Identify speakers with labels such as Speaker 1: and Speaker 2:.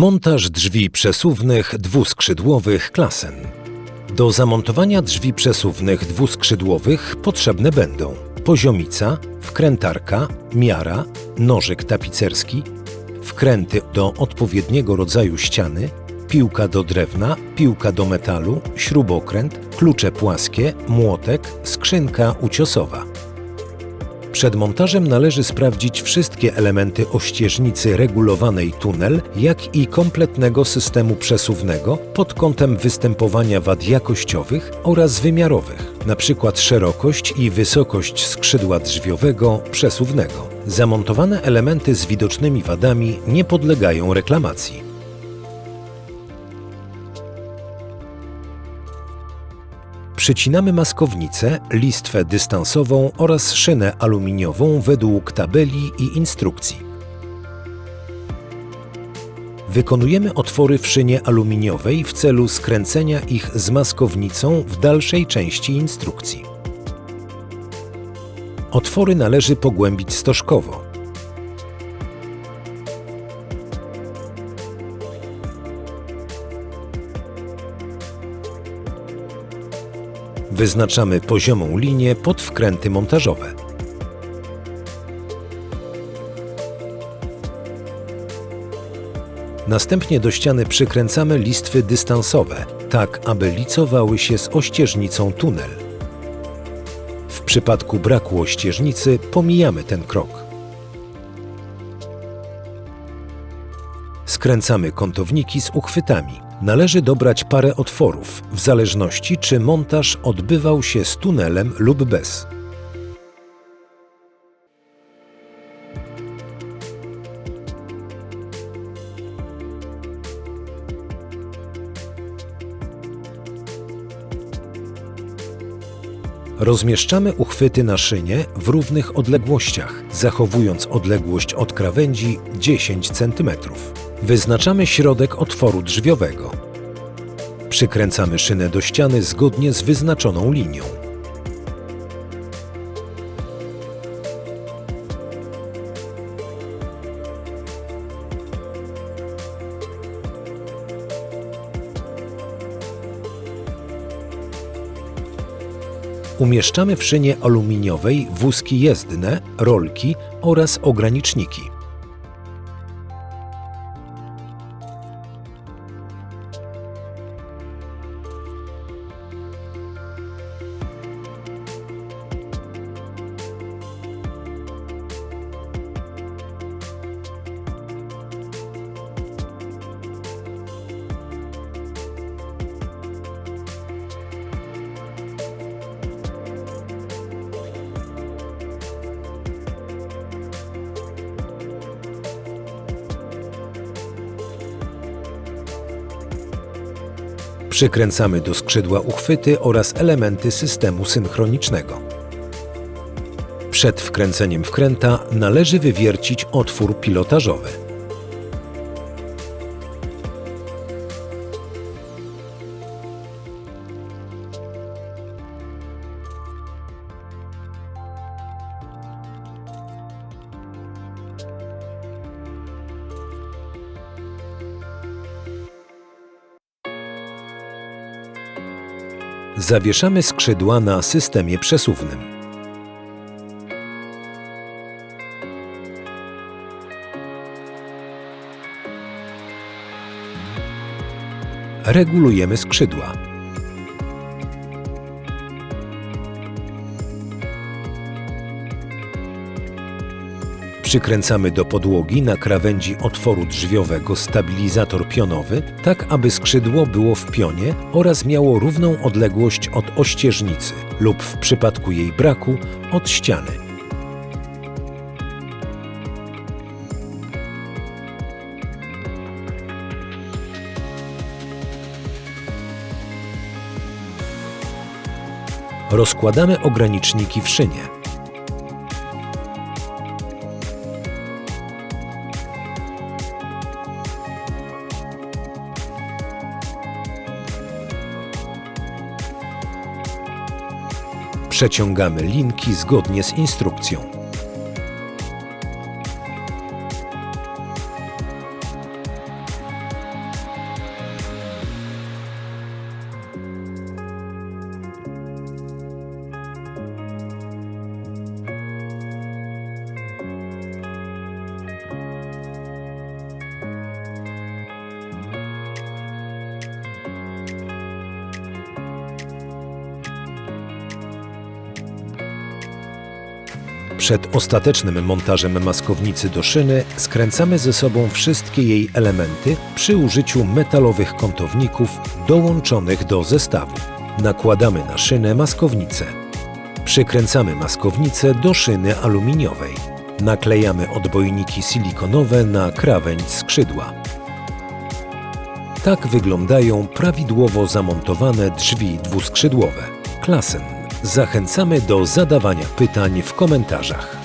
Speaker 1: Montaż drzwi przesuwnych dwuskrzydłowych klasen. Do zamontowania drzwi przesuwnych dwuskrzydłowych potrzebne będą poziomica, wkrętarka, miara, nożyk tapicerski, wkręty do odpowiedniego rodzaju ściany, piłka do drewna, piłka do metalu, śrubokręt, klucze płaskie, młotek, skrzynka uciosowa. Przed montażem należy sprawdzić wszystkie elementy ościeżnicy regulowanej tunel, jak i kompletnego systemu przesuwnego pod kątem występowania wad jakościowych oraz wymiarowych, np. szerokość i wysokość skrzydła drzwiowego przesuwnego. Zamontowane elementy z widocznymi wadami nie podlegają reklamacji. Przycinamy maskownicę, listwę dystansową oraz szynę aluminiową według tabeli i instrukcji. Wykonujemy otwory w szynie aluminiowej w celu skręcenia ich z maskownicą w dalszej części instrukcji. Otwory należy pogłębić stożkowo. Wyznaczamy poziomą linię pod wkręty montażowe. Następnie do ściany przykręcamy listwy dystansowe, tak aby licowały się z ościeżnicą tunel. W przypadku braku ościeżnicy pomijamy ten krok. Skręcamy kątowniki z uchwytami. Należy dobrać parę otworów, w zależności czy montaż odbywał się z tunelem lub bez. Rozmieszczamy uchwyty na szynie w równych odległościach, zachowując odległość od krawędzi 10 cm. Wyznaczamy środek otworu drzwiowego. Przykręcamy szynę do ściany zgodnie z wyznaczoną linią. Umieszczamy w szynie aluminiowej wózki jezdne, rolki oraz ograniczniki. Przykręcamy do skrzydła uchwyty oraz elementy systemu synchronicznego. Przed wkręceniem wkręta należy wywiercić otwór pilotażowy. Zawieszamy skrzydła na systemie przesuwnym. Regulujemy skrzydła. Przykręcamy do podłogi na krawędzi otworu drzwiowego stabilizator pionowy, tak aby skrzydło było w pionie oraz miało równą odległość od ościeżnicy lub w przypadku jej braku od ściany. Rozkładamy ograniczniki w szynie. Przeciągamy linki zgodnie z instrukcją. Przed ostatecznym montażem maskownicy do szyny skręcamy ze sobą wszystkie jej elementy przy użyciu metalowych kątowników dołączonych do zestawu. Nakładamy na szynę maskownicę. Przykręcamy maskownicę do szyny aluminiowej. Naklejamy odbojniki silikonowe na krawędź skrzydła. Tak wyglądają prawidłowo zamontowane drzwi dwuskrzydłowe. Klasen. Zachęcamy do zadawania pytań w komentarzach.